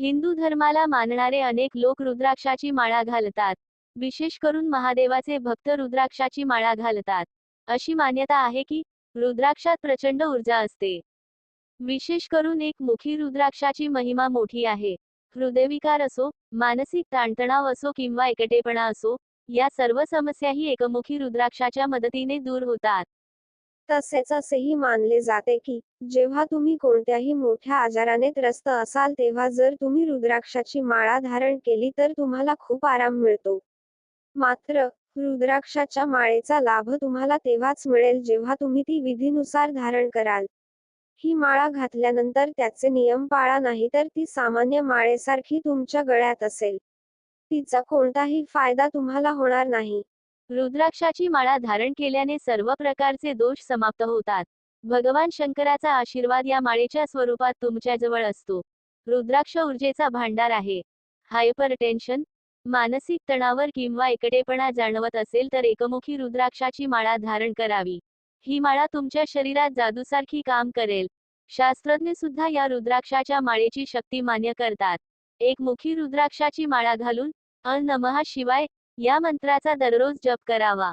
हिंदू धर्माला मानणारे अनेक लोक रुद्राक्षाची माळा घालतात. विशेष करून महादेवाचे भक्त रुद्राक्षाची माळा घालतात. अशी मान्यता आहे की रुद्राक्षात प्रचंड ऊर्जा असते. विशेष करून एक मुखी रुद्राक्षाची महिमा मोठी आहे. हृदयविकार असो मानसिक ताणतणाव असो किंवा एकटेपणा असो या सर्व समस्याही एकमुखी रुद्राक्षाच्या मदतीने दूर होतात. तसेच असेही मानले जाते की जेव्हा तुम्ही कोणत्याही मोठ्या आजाराने त्रस्त असाल तेव्हा जर तुम्ही रुद्राक्षाची माळा धारण केली तर तुम्हाला खूप आराम मिळतो. मात्र रुद्राक्षाच्या माळेचा लाभ तुम्हाला तेव्हाच मिळेल जेव्हा तुम्ही ती विधीनुसार धारण कराल. ही माळा घातल्यानंतर त्याचे नियम पाळा नाही तर ती सामान्य माळेसारखी तुमच्या गळ्यात असेल. तिचा कोणताही फायदा तुम्हाला होणार नाही. रुद्राक्षाची माळा धारण केल्याने सर्व प्रकारचे दोष समाप्त होतात. भगवान शंकराचा आशीर्वाद या माळेच्या स्वरूपात तुमच्याजवळ असतो. रुद्राक्ष ऊर्जेचा भांडार आहे. हायपर टेन्शन मानसिक तणावर किंवा एकटेपणा जाणवत असेल तर एकमुखी रुद्राक्षाची माळा धारण करावी. ही माळा तुमच्या शरीरात जादूसारखी काम करेल. शास्त्रज्ञ सुद्धा या रुद्राक्षाच्या माळेची शक्ती मान्य करतात. एकमुखी रुद्राक्षाची माळा घालून अ नमहा शिवाय या मंत्राचा दररोज जप करावा.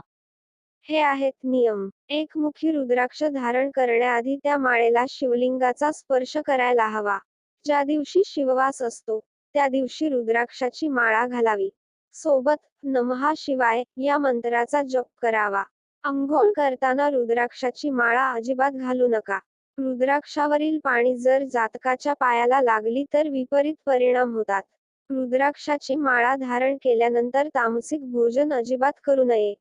हे आहेत नियम. एकमुखी रुद्राक्ष धारण करण्याआधी त्या माळेला शिवलिंगाचा स्पर्श करायला हवा. ज्या दिवशी शिववास असतो त्या दिवशी रुद्राक्षाची माळा घालावी. सोबत नमहा शिवाय या मंत्राचा जप करावा. अंघोळ करताना रुद्राक्षाची माळा अजिबात घालू नका. रुद्राक्षावरील पाणी जर जातकाच्या पायाला लागली तर विपरीत परिणाम होतात. रुद्राक्षाची माळा धारण केल्यानंतर तामसिक भोजन अजिबात करू नये.